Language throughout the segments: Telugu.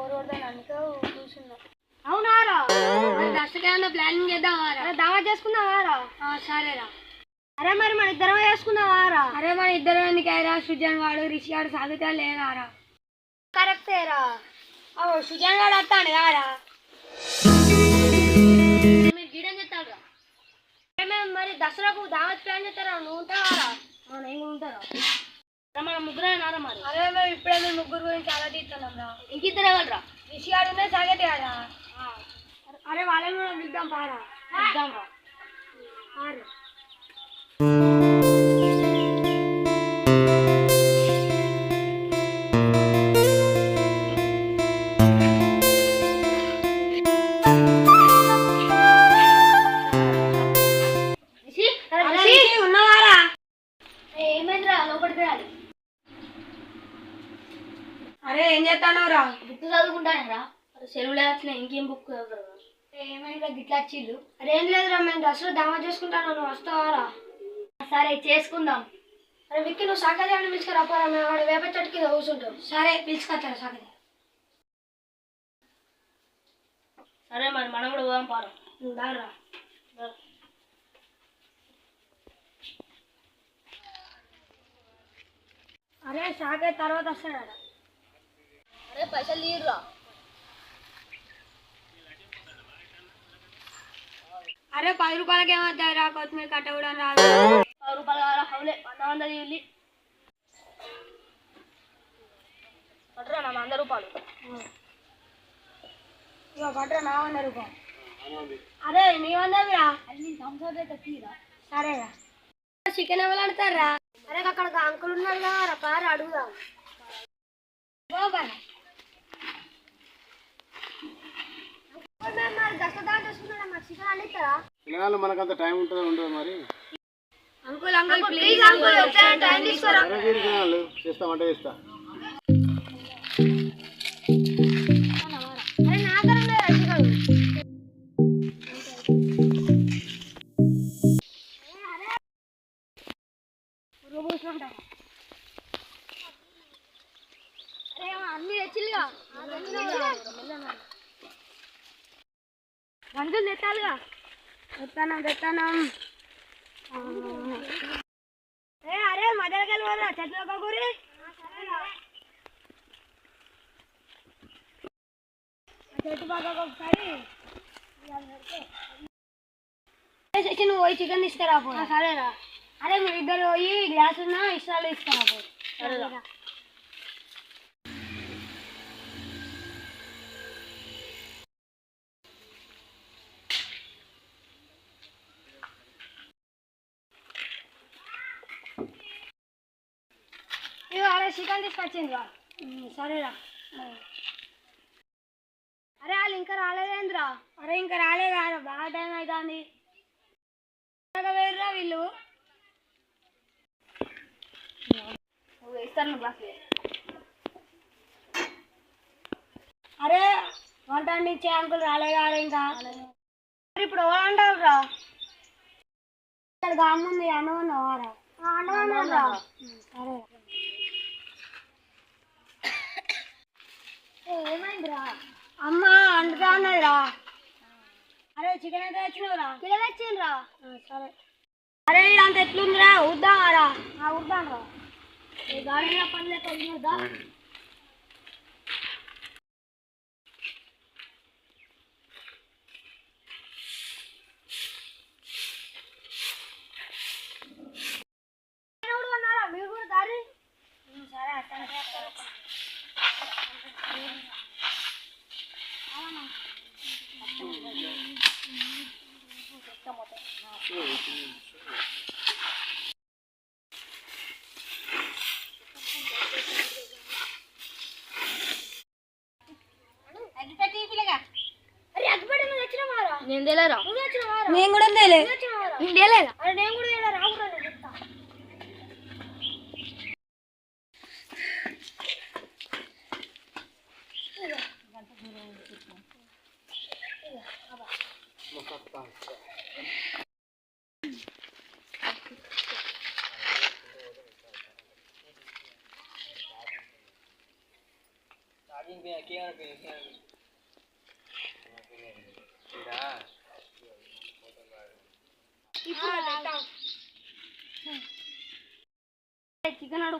బోర్ కొడతాను అందుకే కూర్చున్నా. అవునారా దసరా ప్లానింగ్ చేద్దామారా దావా చేసుకుందామారా సరేరా అరే మరి మన ఇద్దరం చేసుకుందామారా అరే మన ఇద్దరం ఎందుకైరా సుజన్ వాడు రిషి వాడు సాగుతా లేదారా కరెక్టేరా ఓ సుజన్ వాడు వస్తాడు కారా మీరు గీడం చెప్తాడు మరి దసరాకు దావత్ ప్లాన్ చేస్తారా? నువ్వు ఉంటావారా నేను ఉంటారా మన ముగ్గురే మరి? అదే మేము ఇప్పుడే మేము ముగ్గురు గురించి ఆలోచిస్తున్నాం రా. ఇంకిద్దరు ఎవరు కదా అరే వాళ్ళని కూడా పిలుద్దాం పారా. పిలుద్దాం రా. అరే ఏం చేస్తాను రా బుక్ చదువుకుంటాను రా సెలవులు వచ్చిన ఇంకేం బుక్ ఏమైందిరా గిట్లా వచ్చిళ్ళు? అరే ఏం లేదురా మేము దసరా దామా చేసుకుంటాను నువ్వు వస్తావారా? సరే చేసుకుందాం. అరే విక్కి నువ్వు సాకరి అని పిలుచుకురా పోరా మేము వాడు వేప చెట్టు కింద కూర్చుంటాం సరే పిలుచుకొచ్చారా సాకరి సరే మరి మనం కూడా పోదాం పారా. దారా. అరే సాగే తర్వాత వస్తాడా అరే పైసలు తీరురా అరే పది రూపాయలకి ఏమవుతాయి రా కొత్తిమీర కట్ట కూడా రాదు. పది రూపాయలు కావాలా? హౌలే వంద వంద తీయాలి పట్టరా నా వంద రూపాయలు. ఇక పట్టరా నా వంద రూపాయలు. అరే నీ వందవిరా అది సంసారం తీరా. సరేరా చికెన్ ఎవరు ఆడతారా అరే అక్కడ అంకుల్ ఉన్నాడు కదా పార అడుగుదాం. పిల్లగాళ్ళు మనకంత టైం ఉంటుందో ఉండదు మరి uncle uncle please uncle time తీసుకోరా చేస్తామంటే చేస్తా గంజులు తెచ్చాలిగా తెస్తానం తెస్తానం ఏ అరే మధ్యలోకి వెళ్ళిపోరా చెట్లు కూరి చెట్టు ఒకసారి నువ్వు పోయి చికెన్ తీసుకురా పో సరేరా. అరే మీరు ఇద్దరు పోయి గ్లాస్ ఉన్నా ఇష్టాలు తీసుకురా సరేరా ఇగో అరే చికెన్ తీసుకొచ్చింది రా సరేరా. అరే వాళ్ళు ఇంకా రాలేదేంద్రా అరే ఇంకా రాలేదా బాగా టైం అవుతుంది వేరురా వీళ్ళు. ఇస్తాను గ్లాస్ అరే వంట వండించే అంకుల్ రాలేదా ఇంకా. మరి ఇప్పుడు ఎవరు అంటారు రా ఇక్కడ గాముంది అనుకున్నావారా అనుకున్నారా సరే ఏమైందిరా? అమ్మ అంటుగా అన్నదిరా అరే చికెన్ అయితే తెచ్చినవురా? కిలో తెచ్చిండ్రా. సరే. అరే అంత ఎట్లుందిరా? ఉద్దాం రా ఈ గాడిలో పని లేక వద్దా నేను తెలియరా నేను కూడా తెలియదు నేను తెలియదా Thank you.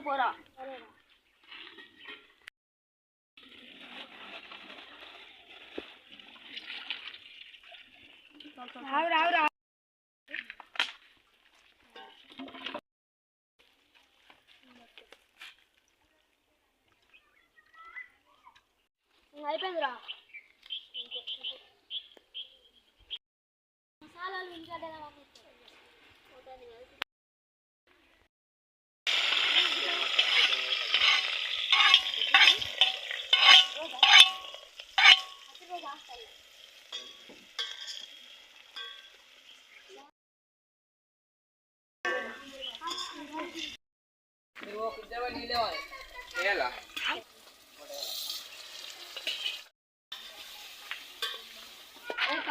కూడా తెలియదు రాకుండా చెప్తా చికెన్ అడుగు పోరా రావు రావు రావు అయిపోయిందిరా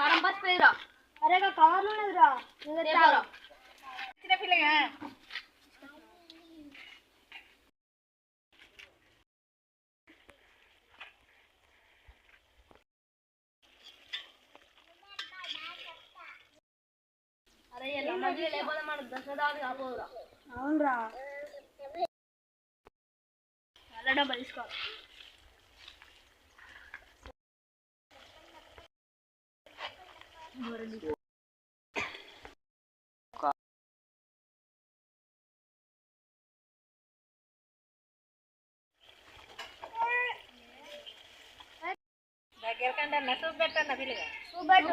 కారం పచ్చి పోయిరా అరే కవర్ ఉన్నదిరా చిన్న పిల్లగా అరే ఎలా మంచిగా లేకపోతే మన దసరా కాపోదురా అవునరా నల్ల డబ్బా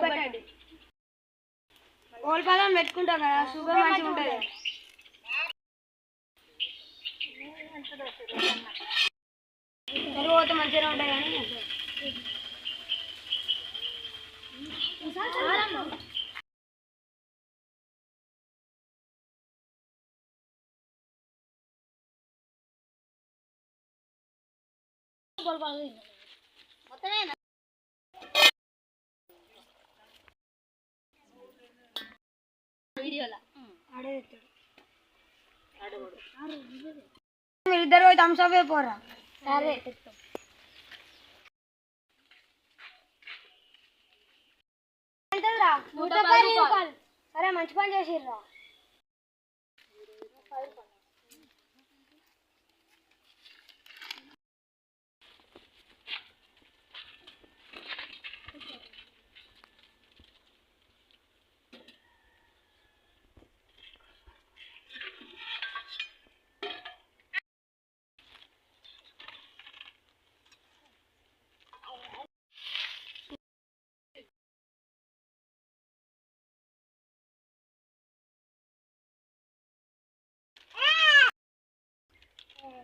పెట్టండి ఓల్పాదం పెట్టుకుంటాం కదా సూపర్ మంచిగా ఉంటుంది తర్వాత మంచిగా ఉంటాయి కానీ మొత్తమే మీరిద్దరు పోయి థమ్స్ అప్ పోరా సరే ఎంతదిరా? నూట పది రూపాయలు. సరే మంచి పని చేసిర్రా. Inside.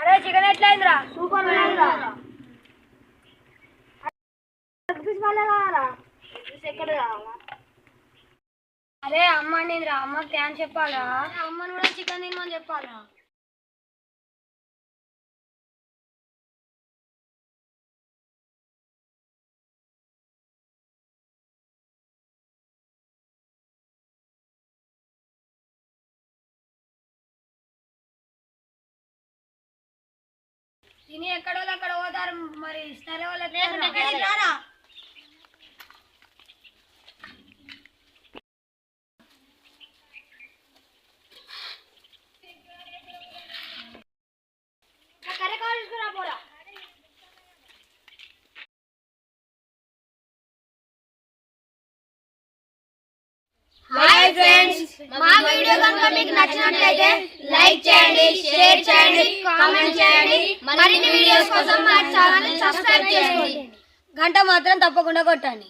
అరే చికెన్ ఎట్లయిందిరా? సూపర్ అరే అమ్మ అండిరా అమ్మకి థ్యాంక్స్ చెప్పాలా? అమ్మని కూడా చికెన్ తినమని చెప్పాలా? తిని ఎక్కడ వాళ్ళు అక్కడ పోతారు మరి సరే వాళ్ళు రారా కర్రీ కావాలి తీసుకురా పోరా హాయ్ ఫ్రెండ్స్ మా వీడియో కనుక మీకు నచ్చినట్లయితే లైక్ చేయండి షేర్ చేయండి కామెంట్ చేయండి. మరిన్ని వీడియోస్ కోసం మా ఛానల్ సబ్స్క్రైబ్ చేసుకోండి గంట మాత్రం తప్పకుండా కొట్టండి.